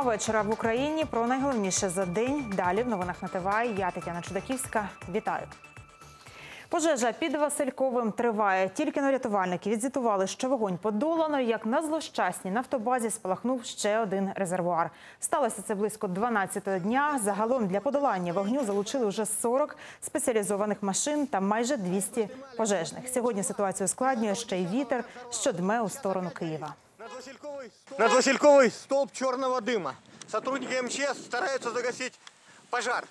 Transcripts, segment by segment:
Сьома вечора в Україні про найголовніше за день. Далі в новинах на ТВА. Я Тетяна Чудаківська. Вітаю. Пожежа під Васильковим триває. Тільки на рятувальники відзвітували, що вогонь подолано. Як на злощасній нафтобазі спалахнув ще один резервуар. Сталося це близько 12-го дня. Загалом для подолання вогню залучили вже 40 спеціалізованих машин та майже 200 пожежних. Сьогодні ситуацію ускладнює ще й вітер, що дме у сторону Києва. Над Васильковой, над Васильковой столб черного дыма. Сотрудники МЧС стараются загасить пожар.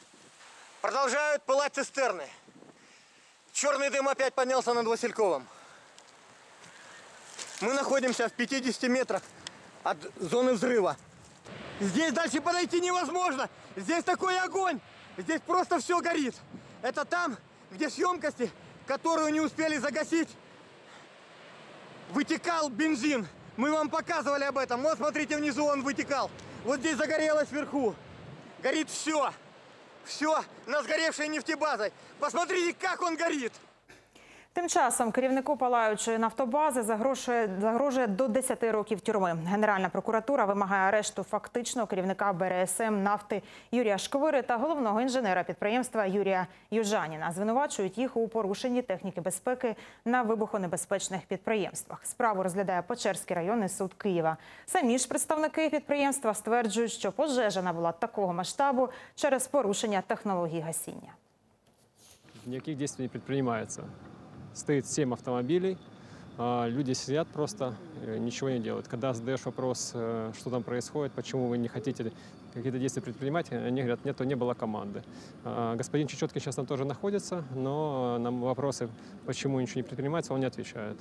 Продолжают пылать цистерны. Черный дым опять поднялся над Васильковым. Мы находимся в 50 метрах от зоны взрыва. Здесь дальше подойти невозможно. Здесь такой огонь. Здесь просто все горит. Это там, где с емкости, которую не успели загасить, вытекал бензин. Мы вам показывали об этом. Вот смотрите, внизу он вытекал. Вот здесь загорелось вверху. Горит все. Все на сгоревшей нефтебазой. Посмотрите, как он горит. Тим часом керівнику палаючої нафтобази загрожує, загрожує до 10 років тюрми. Генеральна прокуратура вимагає арешту фактичного керівника БРСМ нафти Юрія Шквири та головного інженера підприємства Юрія Южаніна. Звинувачують їх у порушенні техніки безпеки на вибухонебезпечних підприємствах. Справу розглядає Печерський районний суд Києва. Самі ж представники підприємства стверджують, що пожежа набула такого масштабу через порушення технологій гасіння. Никаких действий не предпринимается. Стоит 7 автомобилей, а, люди сидят просто, э, ничего не делают. Когда задаешь вопрос, э, что там происходит, почему вы не хотите какие-то действия предпринимать, они говорят, нет, не было команды. А, Господин Чечеткин сейчас там тоже находится, но на вопросы, почему ничего не предпринимается, он не отвечает.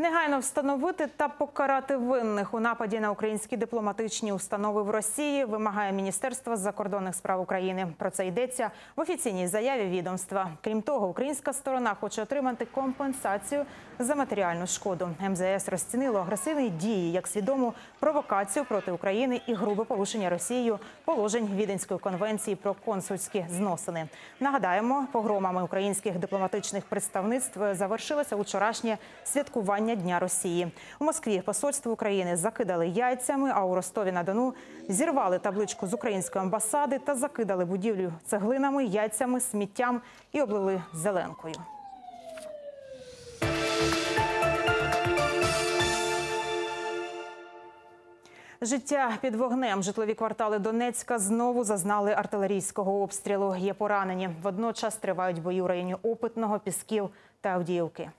Негайно встановити та покарати винних у нападі на українські дипломатичні установи в Росії вимагає Міністерство закордонних справ України. Про це йдеться в офіційній заяві відомства. Крім того, українська сторона хоче отримати компенсацію за матеріальну шкоду. МЗС розцінило агресивні дії як свідому провокацію проти України і грубе порушення Росією положень Віденської конвенції про консульські зносини. Нагадаємо, погромами українських дипломатичних представництв завершилося вчорашнє святкування Дня Росії. У Москві посольство України закидали яйцями, а у Ростові на Дону зірвали табличку з української амбасади та закидали будівлю цеглинами, яйцями, сміттям і облили зеленкою. Життя під вогнем. Житлові квартали Донецька знову зазнали артилерійського обстрілу. Є поранені. Водночас тривають бої у районі Опитного, Пісків та Авдіївки.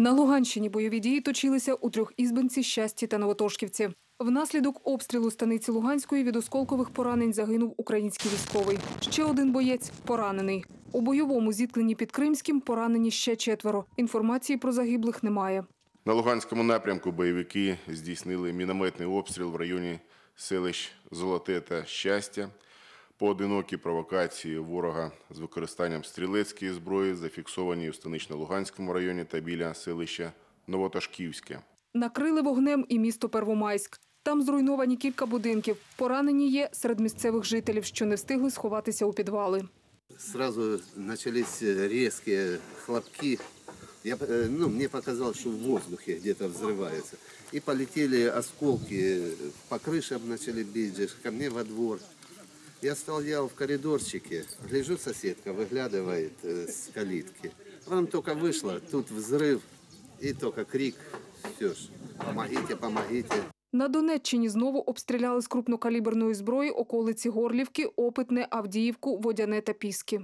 На Луганщині бойові дії точилися у трьох ізбинці, щасті та Новотошківці. Внаслідок обстрілу станиці Луганської від осколкових поранень загинув український військовий. Ще один боєць поранений. У бойовому зіткненні під Кримським поранені ще четверо. Інформації про загиблих немає. На Луганському напрямку бойовики здійснили мінометний обстріл в районі селищ Золоте та Щастя. Поодинокі провокації ворога з використанням стрілецької зброї зафіксовані у Станично-Луганському районі та біля селища Новоташківське. Накрили вогнем і місто Первомайськ. Там зруйновані кілька будинків. Поранені є серед місцевих жителів, що не встигли сховатися у підвали. Сразу начались резкие хлопки. Я, э, ну, мне показалось, что в воздухе где-то взрывается. И полетели осколки, по крышам начали бить, же, ко мне во двор. Я стоял в коридорчике, гляжу, соседка выглядывает э, с калитки. Потом только вышла, тут взрыв и только крик, все ж, помогите, помогите. На Донеччині знову обстріляли з крупнокаліберної зброї околиці Горлівки, Опитне, Авдіївку, Водяне та Піски.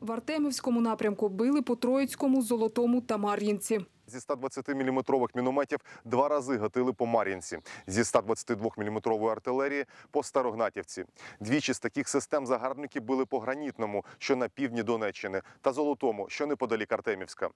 В Артемівському напрямку били по Троїцькому, Золотому та Мар'їнці. Зі 120-мм мінометів два рази гатили по Мар'їнці, зі 122-мм артилерії по Старогнатівці. Двічі з таких систем загарбники били по Гранітному, що на півдні Донеччини, та Золотому, що неподалік Артемівська.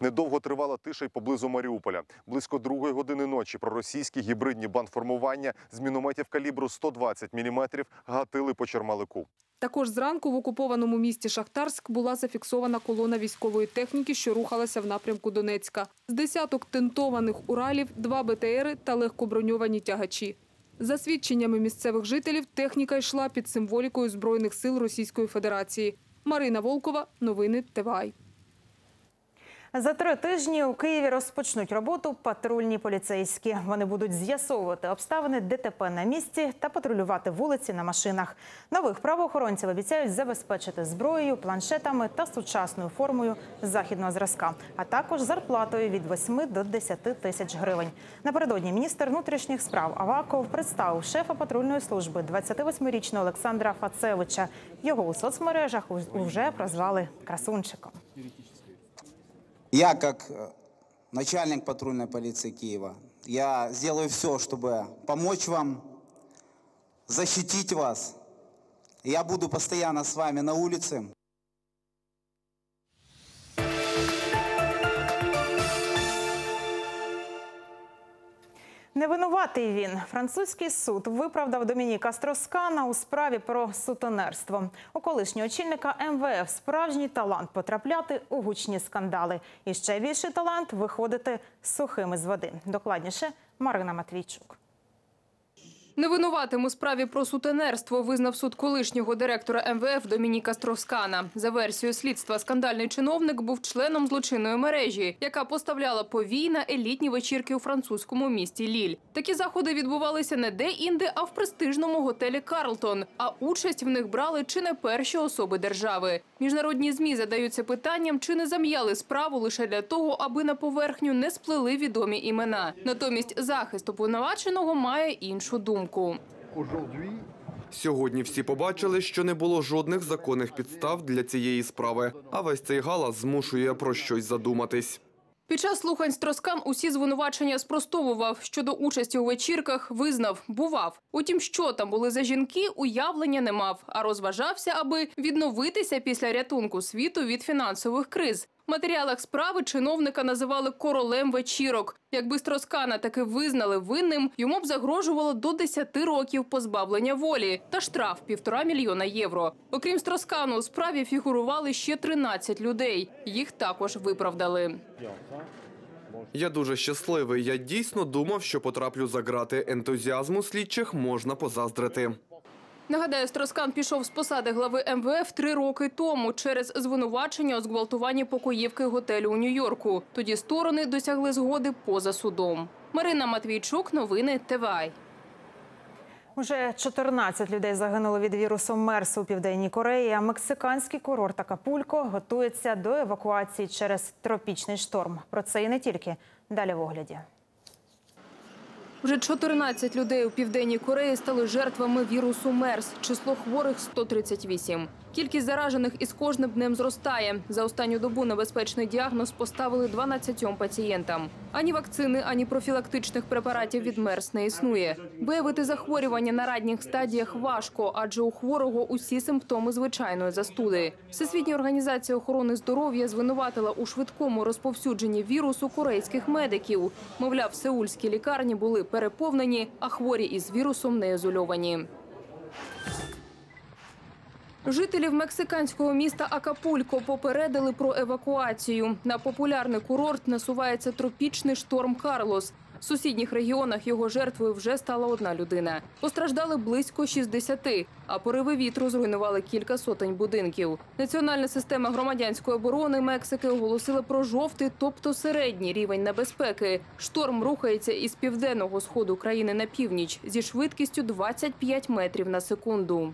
Недовго тривала тиша й поблизу Маріуполя. Близько другої години ночі проросійські гібридні бандформування з мінометів калібру 120 мм гатили по Чермалику. Також зранку в окупованому місті Шахтарськ була зафіксована колона військової техніки, що рухалася в напрямку Донецька. З десяток тентованих Уралів, два БТРи та легкоброньовані тягачі. За свідченнями місцевих жителів, техніка йшла під символікою Збройних сил Російської Федерації. Марина Волкова, новини ТВА. За три тижні у Києві розпочнуть роботу патрульні поліцейські. Вони будуть з'ясовувати обставини ДТП на місці та патрулювати вулиці на машинах. Нових правоохоронців обіцяють забезпечити зброєю, планшетами та сучасною формою західного зразка, а також зарплатою від 8 до 10 тисяч гривень. Напередодні міністр внутрішніх справ Аваков представив шефа патрульної служби 28-річного Олександра Фацевича. Його у соцмережах уже прозвали красунчиком. Я, как э, начальник патрульной полиции Киева, я сделаю все, чтобы помочь вам, защитить вас. Я буду постоянно с вами на улице. Невинуватий він. Французький суд виправдав Домініка Строскана у справі про сутенерство. У колишнього очільника МВФ справжній талант потрапляти у гучні скандали. І ще більший талант виходити сухими з води. Докладніше Марина Матвійчук. Невинуватим у справі про сутенерство визнав суд колишнього директора МВФ Домініка Строскана. За версією слідства, скандальний чиновник був членом злочинної мережі, яка поставляла повій на елітні вечірки у французькому місті Ліль. Такі заходи відбувалися не де-інде, а в престижному готелі Карлтон. А участь в них брали чи не перші особи держави. Міжнародні змі задаються питанням, чи не зам'яли справу лише для того, аби на поверхню не сплели відомі імена. Натомість захист обвинуваченого має іншу думку. Сьогодні всі побачили, що не було жодних законних підстав для цієї справи, а весь цей галас змушує про щось задуматись. Під час слухань Строскан усі звинувачення спростовував. Щодо участі у вечірках визнав, бував. Утім, що там були за жінки, уявлення не мав, а розважався, аби відновитися після рятунку світу від фінансових криз. Матеріалах справи чиновника називали королем вечірок. Якби Строскана таки визнали винним, йому б загрожувало до 10 років позбавлення волі та штраф півтора мільйона євро. Окрім Строскану, у справі фігурували ще 13 людей. Їх також виправдали. Я дуже щасливий. Я дійсно думав, що потраплю за грати. Ентузіазму слідчих можна позаздрити. Нагадаю, Строскан пішов з посади глави МВФ три роки тому через звинувачення у зґвалтуванні покоївки готелю у Нью-Йорку. Тоді сторони досягли згоди поза судом. Марина Матвійчук, новини ТВА. Уже 14 людей загинуло від вірусу МЕРС у Південній Кореї. А мексиканський курорт Акапулько готується до евакуації через тропічний шторм. Про це і не тільки. Далі в огляді. Вже 14 людей у Південній Кореї стали жертвами вірусу МЕРС. Число хворих – 138. Кількість заражених із кожним днем зростає. За останню добу небезпечний діагноз поставили 12 пацієнтам. Ані вакцини, ані профілактичних препаратів від МЕРС не існує. Виявити захворювання на ранніх стадіях важко, адже у хворого усі симптоми звичайної застуди. Всесвітня організація охорони здоров'я звинуватила у швидкому розповсюдженні вірусу корейських медиків. Мовляв, сеульські лікарні були переповнені, а хворі із вірусом не ізольовані. Жителів мексиканського міста Акапулько попередили про евакуацію. На популярний курорт насувається тропічний шторм Карлос. В сусідніх регіонах його жертвою вже стала одна людина. Постраждали близько 60, а пориви вітру зруйнували кілька сотень будинків. Національна система громадянської оборони Мексики оголосила про жовтий, тобто середній рівень небезпеки. Шторм рухається із південного сходу країни на північ зі швидкістю 25 метрів на секунду.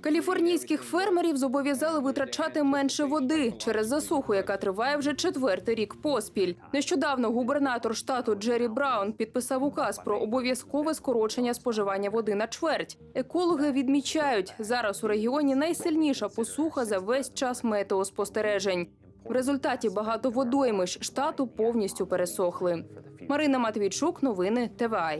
Каліфорнійських фермерів зобов'язали витрачати менше води через засуху, яка триває вже четвертий рік поспіль. Нещодавно губернатор штату Джері Браун підписав указ про обов'язкове скорочення споживання води на чверть. Екологи відмічають, зараз у регіоні найсильніша посуха за весь час метеоспостережень. В результаті багато водоймищ штату повністю пересохли. Марина Матвійчук, новини ТВА.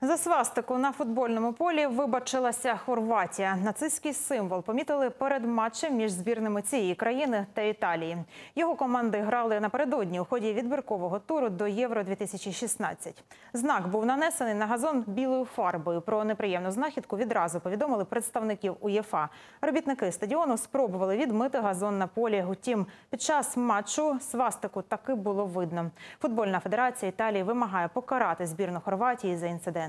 За свастику на футбольному полі вибачилася Хорватія. Нацистський символ помітили перед матчем між збірними цієї країни та Італії. Його команди грали напередодні у ході відбіркового туру до Євро 2016 Знак був нанесений на газон білою фарбою. Про неприємну знахідку відразу повідомили представників УЄФА. Робітники стадіону спробували відмити газон на полі. Утім, під час матчу свастику таки було видно. Футбольна федерація Італії вимагає покарати збірну Хорватії за інцидент.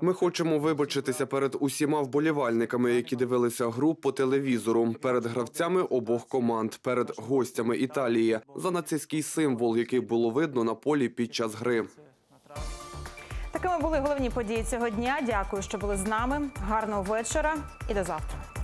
Ми хочемо вибачитися перед усіма вболівальниками, які дивилися гру по телевізору, перед гравцями обох команд, перед гостями Італії за нацистський символ, який було видно на полі під час гри. Такими були головні події цього дня. Дякую, що були з нами. Гарного вечора і до завтра.